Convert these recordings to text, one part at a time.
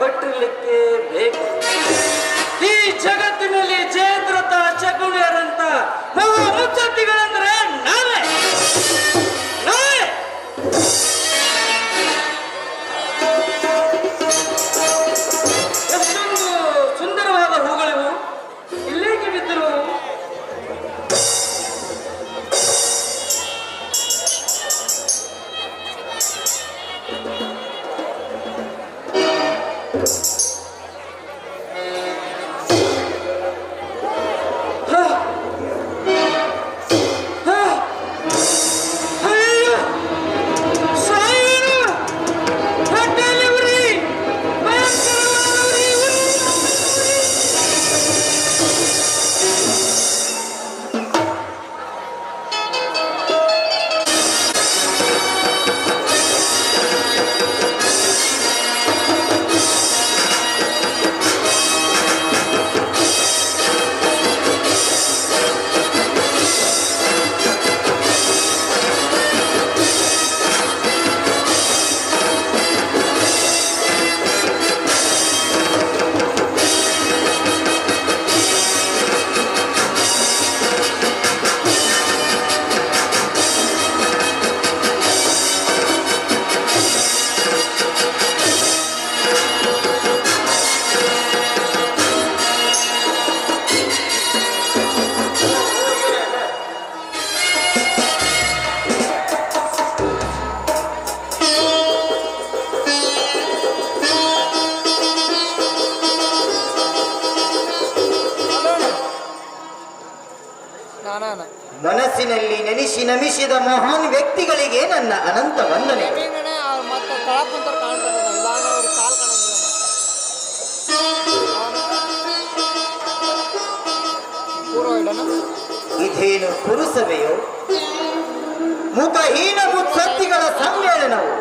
வெற்றிலுக்கு ಮನಸ್ಸಿನಲ್ಲಿ ನೆನೆಸಿ ನಮಿಸಿದ ಮಹಾನ್ ವ್ಯಕ್ತಿಗಳಿಗೆ ನನ್ನ ಅನಂತ ವಂದನೆ. ಇದೇನು ಪುರುಸಭೆಯೋ ಮುಖಹೀನ ಮುತ್ಸತ್ತಿಗಳ ಸಮ್ಮೇಳನವು?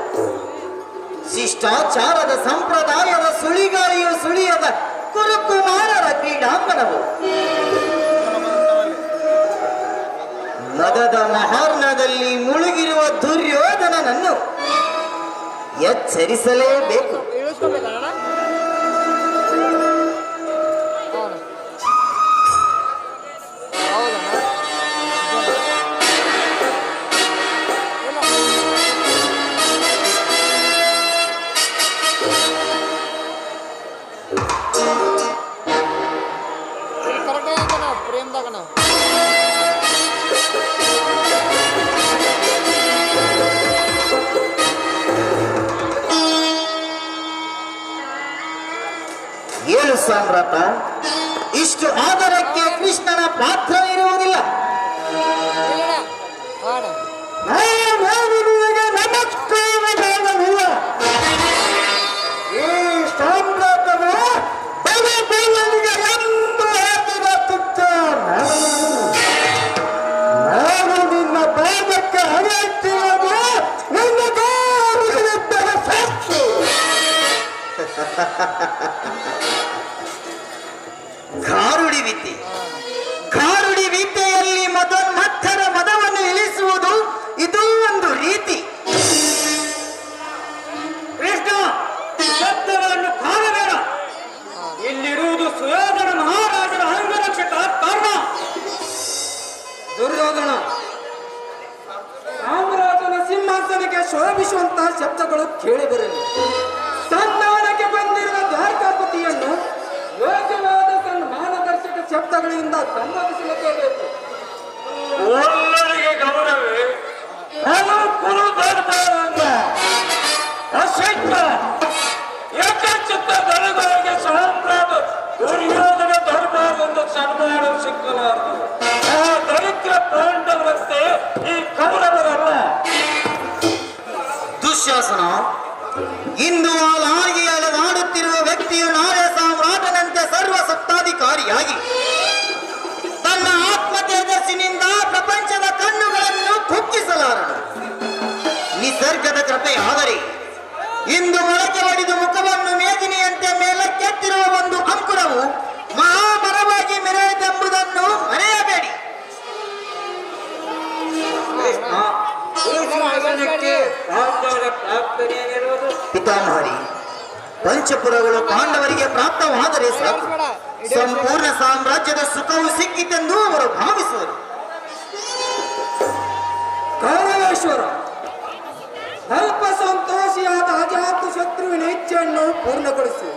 ಶಿಷ್ಟಾಚಾರದ ಸಂಪ್ರದಾಯದ ಸುಳಿಗಾಳಿಯು ಸುಳಿಯದ ಕುರುಕುಮಾರರ ಕ್ರೀಡಾಂಗಣವು? ಮದದ ಮಹಾರ್ಣದಲ್ಲಿ ಮುಳುಗಿರುವ ದುರ್ಯೋಧನನನ್ನು ಎಚ್ಚರಿಸಲೇಬೇಕು ಪ್ರೇಮದಾಗ ಹೌದು ಸಾಮ್ರಾಟ. ಇಷ್ಟು ಆದರಕ್ಕೆ ಕೃಷ್ಣನ ಪಾತ್ರ ದುರ್ಯೋಧನ ಸಾಮ್ರಾಜನ ಸಿಂಹಾಸನಕ್ಕೆ ಶೋಭಿಸುವಂತಹ ಶಬ್ದಗಳು ಕೇಳಿ ಬರಲಿ. ಸನ್ಮಾನಕ್ಕೆ ಬಂದಿರುವ ದ್ವಾರಕಾಪತಿಯನ್ನು ಯೋಗ್ಯವಾದ ಸನ್ಮಾನದರ್ಶಕ ಶಬ್ದಗಳಿಂದ ಸಂಬೋಧಿಸಲೇಬೇಕು ಒಳ್ಳೆಯ ಗೌರವೇ. ನಾನು ಕುರು ಅಸಹ್ಯ ಏಕಚಿತ್ತ ದಳಗಳಿಗೆ ದುಶ್ಯಾಸನ ಇಂದು ಆ ಲಾರಿಗೆ ಅಲವಾಡುತ್ತಿರುವ ವ್ಯಕ್ತಿಯು ನಾಳೆ ಸಾಮ್ರಾಟನಂತೆ ಸರ್ವ ಸತ್ತಾಧಿಕಾರಿಯಾಗಿ ತನ್ನ ಆತ್ಮ ತೇಜಸ್ಸಿನಿಂದ ಪ್ರಪಂಚದ ಕಣ್ಣುಗಳನ್ನು ಕುಕ್ಕಿಸಲಾರನು. ನಿಸರ್ಗದ ಕೃಪೆಯಾದರೆ ಇಂದು ಮೊಳಕೆ ಹೊಡೆದು ಪಂಚಪುರಗಳು ಪಾಂಡವರಿಗೆ ಪ್ರಾಪ್ತವಾದರೆ ಸಾಕು ಸಂಪೂರ್ಣ ಸಾಮ್ರಾಜ್ಯದ ಸುಖವು ಸಿಕ್ಕಿತೆಂದು ಅವರು ಭಾವಿಸುವರು. ಕೌರವೇಶ್ವರ ಅಲ್ಪ ಸಂತೋಷಿಯಾದ ಅಜಾತ ಶತ್ರುವಿನ ಇಚ್ಛೆಯನ್ನು ಪೂರ್ಣಗೊಳಿಸು.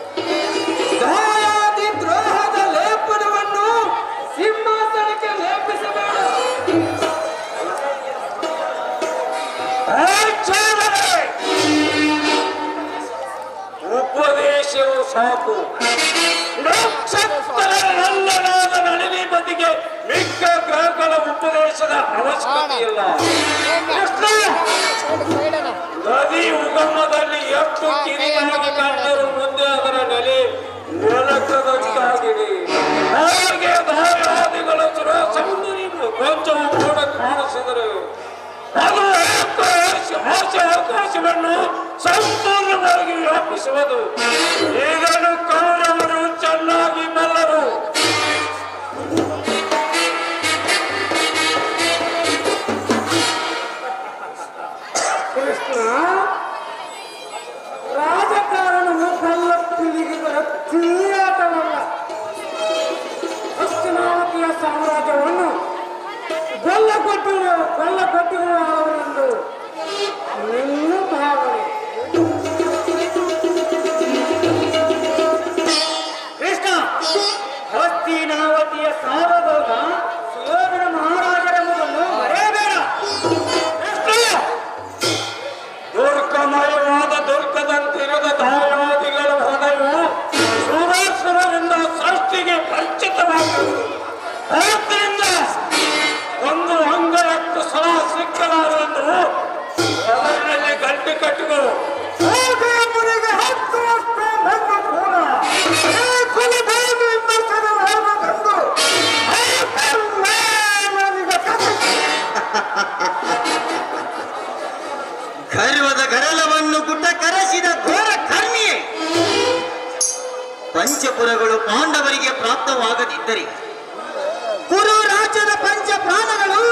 ಸಾಕು. ನಕ್ಷತ್ರನಲ್ಲನಾದ ನಳಿನಿ ಬದಿಗೆ ಮಿಕ್ಕ ಗ್ರಹಗಳ ಉಪದೇಶದ ಅವಶ್ಯಕತೆ ಇಲ್ಲ ನದಿ ಉಗಮದಲ್ಲಿ ಎಷ್ಟು ಕಿರಿಯಾಗಿ ಕಂಡರೂ ಮುಂದೆ ಅದರ ನೆಲೆ ನೆಲಕದಂತಾಗಿದೆ ಹಾಗೆ ಧಾರಾದಿಗಳ ಸುರ ಸೌಂದರ್ಯವು ಕೊಂಚವು ಕೂಡ ಕಾಣಿಸಿದರು ಅದು ಸಂಪೂರ್ಣವಾಗಿ ವ್ಯಾಪಿಸುವುದು ಈಗಲೂ ಪಂಚಪುರಗಳು ಪಾಂಡವರಿಗೆ ಪ್ರಾಪ್ತವಾಗದಿದ್ದರೆ ಕುರು ರಾಜ್ಯದ ಪಂಚ ಪ್ರಾಣಗಳು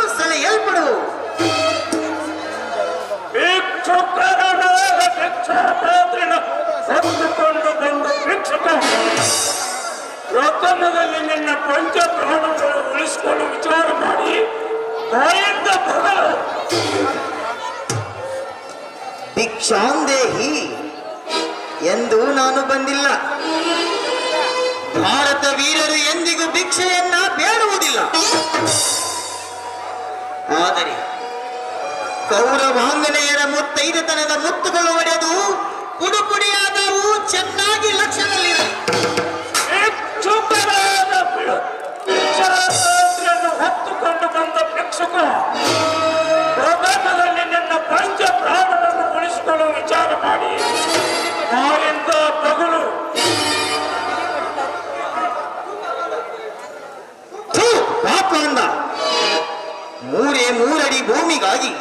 ಭಿಕ್ಷಾಪಾತ್ರನ ಹೊತ್ತುಕೊಂಡು ಬಂದ ಭಿಕ್ಷುಕ ಪ್ರಥಮದಲ್ಲಿ ನಿನ್ನ ಪಂಚ ಪ್ರಾಣಗಳು ಉಳಿಸಿಕೊಂಡು ವಿಚಾರ ಮಾಡಿ ಬಾಯಿಂದ ಭಿಕ್ಷಾಂದೇಹಿ ಎಂದು ನಾನು ಬಂದಿಲ್ಲ. ಭಾರತ ವೀರರು ಎಂದಿಗೂ ಭಿಕ್ಷೆಯನ್ನ ಬೇಡುವುದಿಲ್ಲ. ಆದರೆ ಕೌರವಾಂಗನೆಯರ ಮುತ್ತೈದತನದ ಮುತ್ತುಗಳು ಒಡೆದು ಪುಡುಪುಡಿಯಾದವು ಚೆನ್ನಾಗಿ ಲಕ್ಷ್ಯದಲ್ಲಿರಲಿ ಹತ್ತುಕೊಂಡು ಬಂದ ನಿನ್ನ ಪಂಚ ಪ್ರಾಣಗಳನ್ನು ಉಳಿಸಿಕೊಳ್ಳುವ ವಿಚಾರ ಮಾಡಿ. ಬಾಯಿಂದ ಬಗಳು ಪಾಪವನ್ನ ಮೂರೇ ಮೂರಡಿ ಭೂಮಿಗಾಗಿ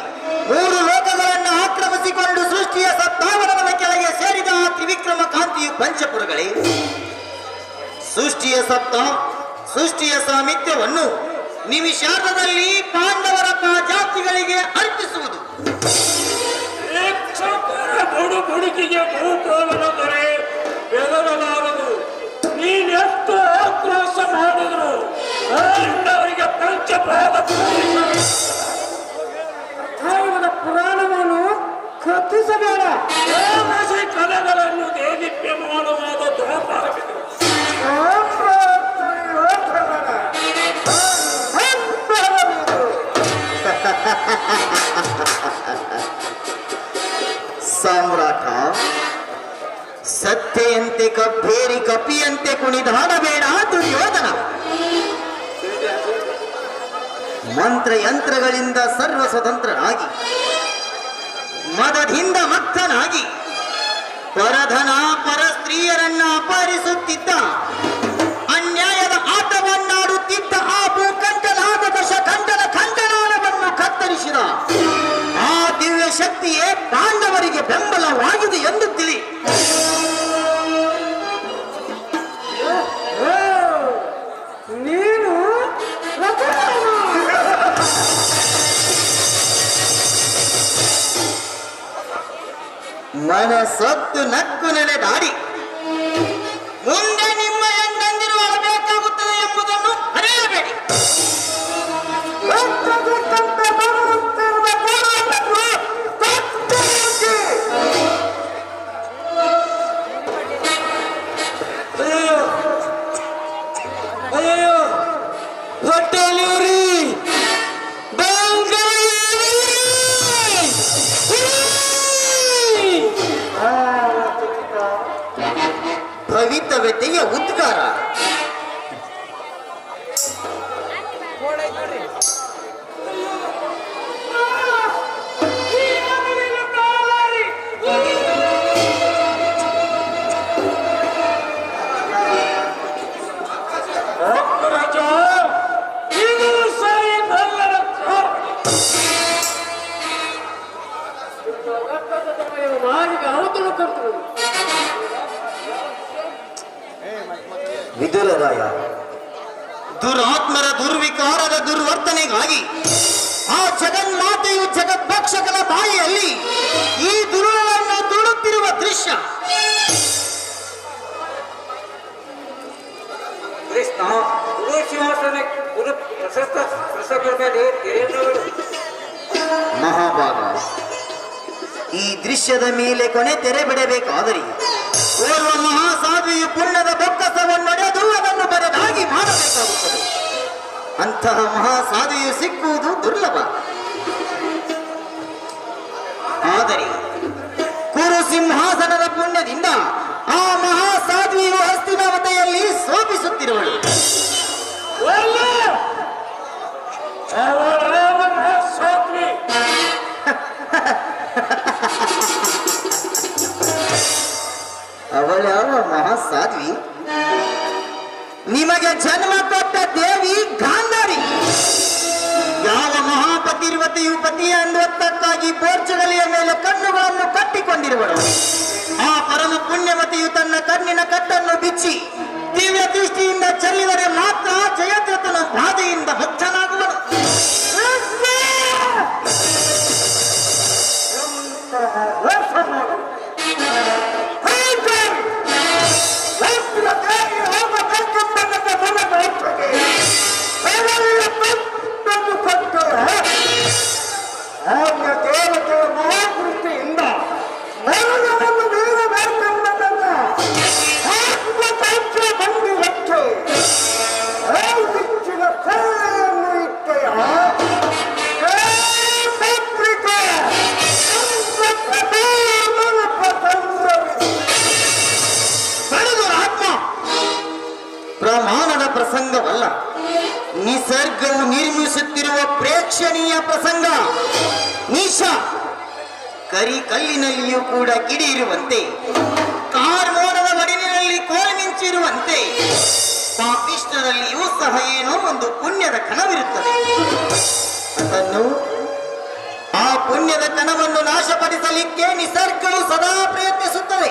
ಮೂರು ಲೋಕಗಳನ್ನು ಆಕ್ರಮಿಸಿಕೊಂಡು ಸೃಷ್ಟಿಯ ಸತ್ತಾವರಣದ ಕೆಳಗೆ ಸೇರಿದ ಆ ತ್ರಿವಿಕ್ರಮ ಕಾಂತಿಯು ಪಂಚಪುರಗಳೇ. ಸೃಷ್ಟಿಯ ಸತ್ತ, ಸೃಷ್ಟಿಯ ಸಾಮಿತ್ಯವನ್ನು ನಿಮಿಷಾರ್ಧದಲ್ಲಿ ಪಾಂಡವರ ಜಾತಿಗಳಿಗೆ ಅರ್ಪಿಸುವುದು. ಬುಡು ಬುಡುಕಿಗೆ ಭೂಪಾಲನ ದೊರೆ ಬೆದರಲಾರದು. ನೀನೆಷ್ಟು ಆಕ್ರೋಶ ಮಾಡಿದ್ರು? ಅವರಿಗೆ ಪಂಚಪಾದ ಕಾಯಕದ ಪುರಾಣವನ್ನು ಕಥಿಸಬೇಡ ಕಲೆಗಳನ್ನು ದೇದೀಪ್ಯಮಾನವಾದ ದ್ವಾಪಾರವಿದೆ ಸಾಮ್ರಾಟ ಸತ್ತೆಯಂತೆ ಕಬ್ಬೇರಿ ಕಪಿಯಂತೆ ಕುಣಿದಾಡಬೇಡ ದುರ್ಯೋಧನ. ಮಂತ್ರ ಯಂತ್ರಗಳಿಂದ ಸರ್ವ ಸ್ವತಂತ್ರನಾಗಿ ಮದದಿಂದ ಮತ್ತನಾಗಿ ಪರಧನ ಪರ ಸ್ತ್ರೀಯರನ್ನ ಅಪಹರಿಸುತ್ತಿದ್ದ, ಅನ್ಯಾಯದ ಆಟವನ್ನಾಡುತ್ತಿದ್ದ ಆ ಭೂಕಂಠನಾದ ದಶಕಂಠನ ಖಂಡನಾಳವನ್ನು ಕತ್ತರಿಸಿದ, ಆ ದಿವ್ಯ ಶಕ್ತಿಯೇ ಪಾಂಡವರಿಗೆ ಬೆಂಬಲವಾಗಿದೆ ಎಂದು ತಿಳಿ ದಾರಿ. ಮುಂದೆ ನಿಮ್ಮ ಎಂದೆಂದಿರು ಅಳಬೇಕಾಗುತ್ತದೆ ಎಂಬುದನ್ನು ಅರಿಯಬೇಡಿ. ಅಯ್ಯೋ ಅಯ್ಯೋ ಹೊಟ್ಟೆಯಲ್ಲಿ उद्गार ಮಹಾಭಾಗ. ಈ ದೃಶ್ಯದ ಮೇಲೆ ಕೊನೆ ತೆರೆ ಬಿಡಬೇಕಾದರೆ ಓರ್ವ ಮಹಾಸಾಧುವಿಯು ಪುಣ್ಯದ ಬೊಕ್ಕಸವನ್ನೊಡೆದು ಅದನ್ನು ಬರದಾಗಿ ಮಾಡಬೇಕಾಗುತ್ತದೆ. ಅಂತಹ ಮಹಾಸಾಧುವಿಯು ಸಿಕ್ಕುವುದು ದುರ್ಲಭ. ಆದರೆ ಕುರು ಸಿಂಹಾಸನದ ಕಟ್ಟಿಕೊಂಡಿರುವಳು ಆ ಪರಮ ಪುಣ್ಯವತಿಯು ತನ್ನ ಕಣ್ಣಿನ ಕಟ್ಟನ್ನು ಬಿಚ್ಚಿ ದಿವ್ಯ ದೃಷ್ಟಿಯಿಂದ ಚೆಲ್ಲಿದರೆ ಮಾತ್ರ ಜಯದ್ರಥನ ಬಾಧೆಯಿಂದ ಮುಕ್ತನಾಗುವನು ಕರಿ ಕಲ್ಲಿನಲ್ಲಿಯೂ ಕೂಡ ಗಿಡಿ ಇರುವಂತೆ ಕಾರ್ಮೋಡದ ಮಡಿಲಿನಲ್ಲಿ ಕೋಲ್ಮಿಂಚಿರುವಂತೆ ಪಾಪಿಷ್ಟರಲ್ಲಿಯೂ ಸಹ ಏನೋ ಒಂದು ಪುಣ್ಯದ ಕಣವಿರುತ್ತದೆ. ಅದನ್ನು ಆ ಪುಣ್ಯದ ಕಣವನ್ನು ನಾಶಪಡಿಸಲಿಕ್ಕೆ ನಿಸರ್ಗವು ಸದಾ ಪ್ರಯತ್ನಿಸುತ್ತದೆ.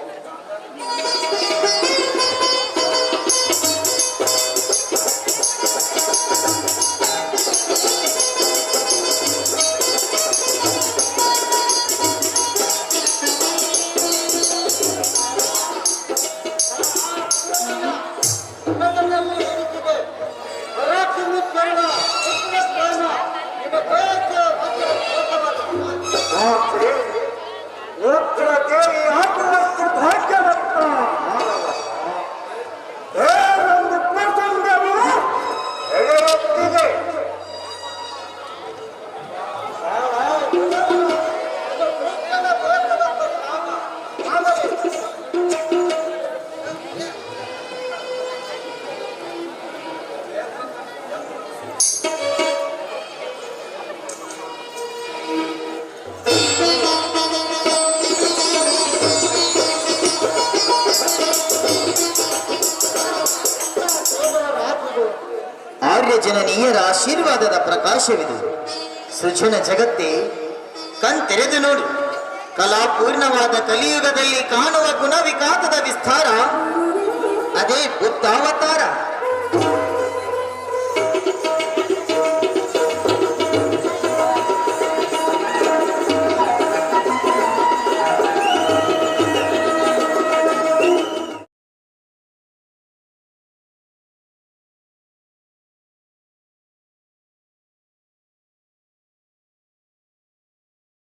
ಅವಕಾಶವಿದೆ ಸೃಜನ ಜಗತ್ತೇ ಕಣ್ತೆರೆದು ನೋಡಿ. ಕಲಾಪೂರ್ಣವಾದ ಕಲಿಯುಗದಲ್ಲಿ ಕಾಣುವ ಗುಣವಿಕಾತದ ವಿಸ್ತಾರ. ಅದೇ ಬುದ್ಧಾವತಾರ